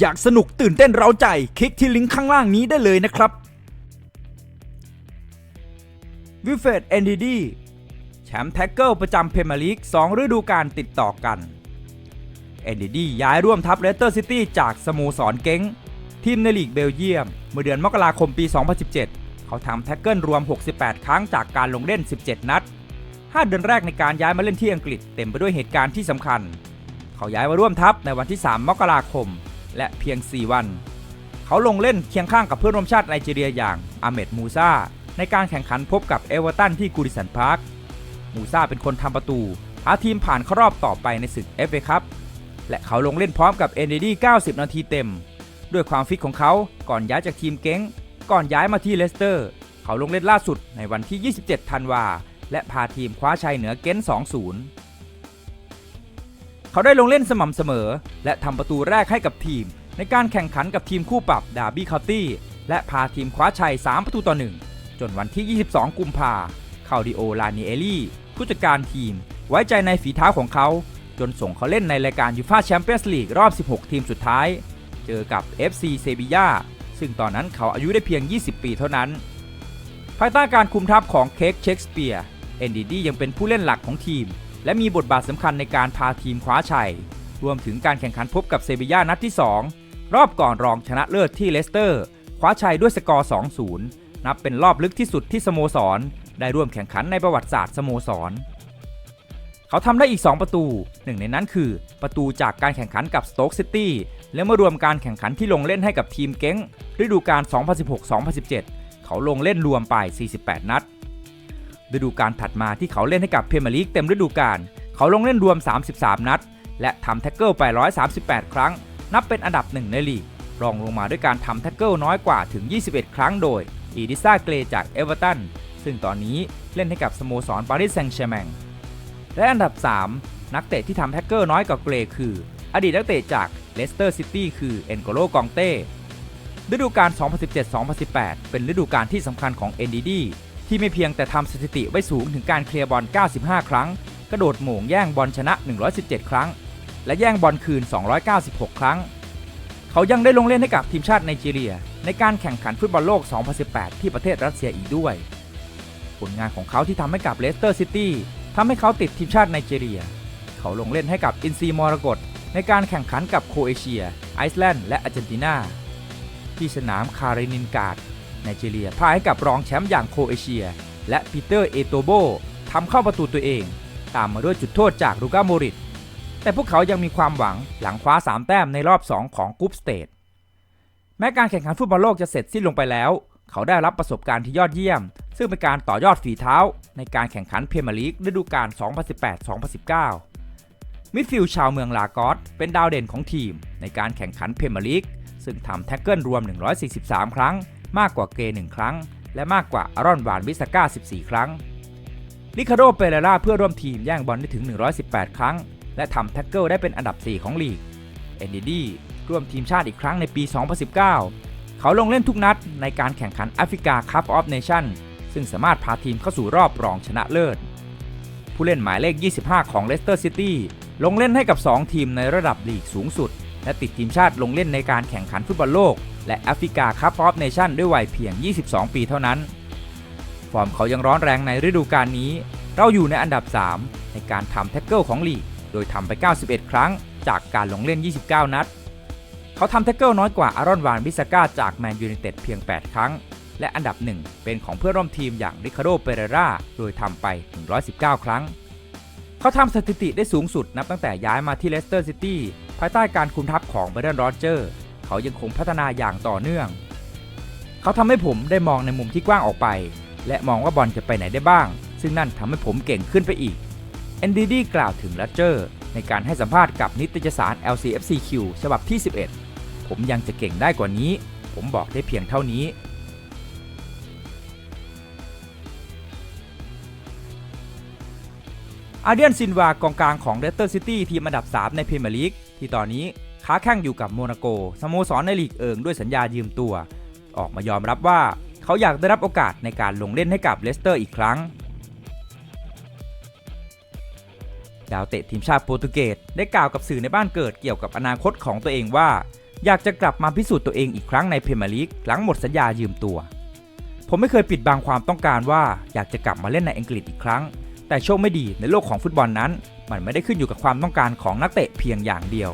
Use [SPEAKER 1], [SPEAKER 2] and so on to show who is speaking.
[SPEAKER 1] อยากสนุกตื่นเต้นเร้าใจ คลิกที่ลิงก์ข้างล่างนี้ได้เลยนะครับวิเฟตเอนดีดีแชมป์แท็กเกิลประจำเพมียร์ลีก2ฤดูกาลติดต่อกันเอนดีดีย้ายร่วมทัพเลสเตอร์ซิตี้จากสโมสรเก้ง ทีมในลีกเบลเยียม เมื่อเดือนมกราคมปี 2017 เขาทำแท็กเกิลรวม 68 ครั้งจากการลงเล่น 17 นัด 5 เดือนแรกในการย้ายมาเล่นที่อังกฤษเต็มไปด้วยเหตุการณ์ที่สำคัญ เขาย้ายมาร่วมทัพในวันที่ 3 มกราคม และเพียง 4 วัน เขาลงเล่นเคียงข้างกับเพื่อนร่วมชาติไนจีเรียอย่างอาเมดมูซาในการแข่งขันพบกับเอเวอร์ตันที่กูดิสันพาร์ค มูซาเป็นคนทำประตูพาทีมผ่านเข้ารอบต่อไปในศึกเอฟเอคัพและเขาลงเล่นพร้อมกับเอนเดดี้90 นาทีเต็ม ด้วยความฟิตของเขาก่อนย้ายจากทีมเก้ง ก่อนย้ายมาที่เลสเตอร์ เขาลงเล่นล่าสุดในวันที่ 27 ธันวาและพาทีมคว้าชัยเหนือเก้น 2-0 เขาได้ลงเล่นสม่ำเสมอ และทำประตูแรกให้กับทีม ในการแข่งขันกับทีมคู่ปรับดาร์บี้คาวตี้และพาทีมคว้าชัย 3 ประตูต่อ 1 จนวันที่ 22 กุมภาคาดิโอลานิเอลี่ผู้จัดการทีม ไว้ใจในฝีเท้าของเขา จนส่งเขาเล่นในรายการยูฟ่าแชมเปี้ยนส์ลีกรอบ 16 ทีมสุดท้าย เจอกับ FC เซบีย่าซึ่งตอนนั้นเขาอายุได้เพียง 20 ปีเท่านั้น ภายใต้การคุมทัพของเค้กเชคสเปียร์เอนดีดียังเป็นผู้เล่นหลักของทีม และมีบทบาทสำคัญในการพาทีมคว้าชัย รวมถึงการแข่งขันพบกับเซบียานัดที่ 2 รอบก่อนรองชนะเลิศที่เลสเตอร์ คว้าชัยด้วยสกอร์ 2-0 นับเป็นรอบลึกที่สุดที่สโมสร ได้ร่วมแข่งขันในประวัติศาสตร์สโมสร เขาทำได้อีก 2 ประตู หนึ่งในนั้นคือ ประตูจากการแข่งขันกับสโต๊กซิตี้และมารวมการแข่งขันที่ลงเล่นให้กับทีมเก้งฤดูกาล2016-2017 เขาลงเล่นรวมไป 48 นัด ฤดูกาลถัดมาที่เขาเล่นให้กับเพเมียร์ลีกเต็มฤดูกาลเขาลงเล่นรวม 33 นัด และทำแท็กเกิลไป 138 ครั้ง นับเป็นอันดับหนึ่งในลีก รองลงมาด้วยการทำแท็กเกิลน้อยกว่าถึง 21 ครั้งโดยอีดิซาเกรจากเอเวอร์ตันซึ่งตอนนี้เล่นให้กับสโมสรปารีสแซงต์แชร์แมงและอันดับ 3 นักเตะที่ทำแท็กเกอร์น้อยกว่าเกรคือ อดีตนักเตะจากเลสเตอร์ซิตี้คือเอ็นโกโลกองเต้ฤดูกาล2017-2018 เป็นฤดูกาลที่สำคัญของ NDD ที่ไม่เพียงแต่ทำสถิติไว้สูงถึงการเคลียร์บอล 95 ครั้ง กระโดดโหม่งแย่งบอลชนะ 117 ครั้ง และแย่งบอลคืน 296 ครั้ง เขายังได้ลงเล่นให้กับทีมชาติไนจีเรีย ในการแข่งขันฟุตบอลโลก 2018 ที่ประเทศรัสเซียอีกด้วย ผลงานของเขาที่ทำให้กับเลสเตอร์ซิตี้ทำให้เขาติดทีมชาติไนจีเรีย เขาลงเล่นให้กับอินซีมรกตในการแข่งขันกับโคเอเชีย ไอซ์แลนด์ และอาร์เจนตินาที่สนามคารินินการ์ด ไนจีเรียพ่ายให้กับรองแชมป์อย่างโคเอเชีย และปีเตอร์เอโตโบทำเข้าประตูตัวเอง ตามมาด้วยจุดโทษจากลูก้าโมริตแต่พวกเขายังมีความหวังหลังคว้า 3 แต้มในรอบ 2 ของกรุ๊ปสเตจแม้การแข่งขันฟุตบอลโลกจะเสร็จสิ้นลงไปแล้ว เขาได้รับประสบการณ์ที่ยอดเยี่ยม ซึ่งเป็นการต่อยอดฝีเท้า ในการแข่งขันเพรีเมียร์ลีกฤดูกาล 2018-2019 มิดฟิลด์ชาวเมืองลากอสเป็นดาวเด่นของทีม ในการแข่งขันเพรเมียร์ลีกซึ่งทำแท็กเกิลรวม 143 ครั้ง มากกว่าเกย์1ครั้ง และมากกว่าอารอนวานวิสก้า 14 ครั้ง ลิคาโดเปเรล่าเพื่อร่วมทีมแย่งบอลได้ถึง 118 ครั้ง และทำแท็กเกิลได้เป็นอันดับ 4 ของลีก เอนดีดีร่วมทีมชาติอีกครั้งในปี 2019 เขาลงเล่นทุกนัดในการแข่งขันแอฟริกาคัพออฟเนชั่นซึ่งสามารถพาทีมเข้าสู่รอบรองชนะเลิศ ผู้เล่นหมายเลข 25 ของเลสเตอร์ซิตี้ลงเล่นให้กับ 2 ทีมในระดับลีกสูงสุด และติดทีมชาติลงเล่นในการแข่งขันฟุตบอลโลก และแอฟริกาคัพออฟเนชั่นด้วยวัยเพียง 22 ปีเท่านั้น ฟอร์มเขายังร้อนแรงในฤดูกาลนี้ เราอยู่ในอันดับ 3 ในการทำแท็กเกิลของลีก โดยทำไป 91 ครั้ง จากการลงเล่น 29 นัด เขาทำแท็กเกิลน้อยกว่าอารอนวานบิสก้าจากแมนยู i นเต็ดเพียง 8 ครั้ง และอันดับหนึ่งเป็นของเพื่อนร่วมทีมอย่างริคาโด เปเรราโดยทำไป 119 ครั้ง เขาทำสถิติได้สูงสุดนับตั้งแต่ย้ายมาที่เลสเตอร์ซิตี้ภายใต้การคุมทัพของเบรนโรเจอร์ เขายังคงพัฒนาอย่างต่อเนื่อง เขาทำให้ผมได้มองในมุมที่กว้างออกไป และมองว่าบอลจะไปไหนได้บ้าง ซึ่งนั่นทำให้ผมเก่งขึ้นไปอีก NDD กล่าวถึงโรเจอร์ในการให้สัมภาษณ์กับนิตยสาร LCFCQ ฉบับที่ 11 ผมยังจะเก่งได้กว่านี้ ผมบอกได้เพียงเท่านี้อาเดียนซินวากองกลางของเลสเตอร์ซิตี้ทีมอันดับ 3 ในพรีเมียร์ลีกที่ตอนนี้ ค้าแข่งอยู่กับโมนาโกสโมสรในลีกเอิงด้วยสัญญายืมตัว ออกมายอมรับว่าเขาอยากได้รับโอกาสในการลงเล่นให้กับเลสเตอร์อีกครั้ง ดาวเตะทีมชาติโปรตุเกสได้กล่าวกับสื่อในบ้านเกิดเกี่ยวกับอนาคตของตัวเองว่า อยากจะกลับมาพิสูจน์ตัวเองอีกครั้งในพรีเมียร์ลีกหลังหมดสัญญายืมตัว ผมไม่เคยปิดบังความต้องการว่าอยากจะกลับมาเล่นในอังกฤษอีกครั้ง แต่โชคไม่ดีในโลกของฟุตบอลนั้น มันไม่ได้ขึ้นอยู่กับความต้องการของนักเตะเพียงอย่างเดียว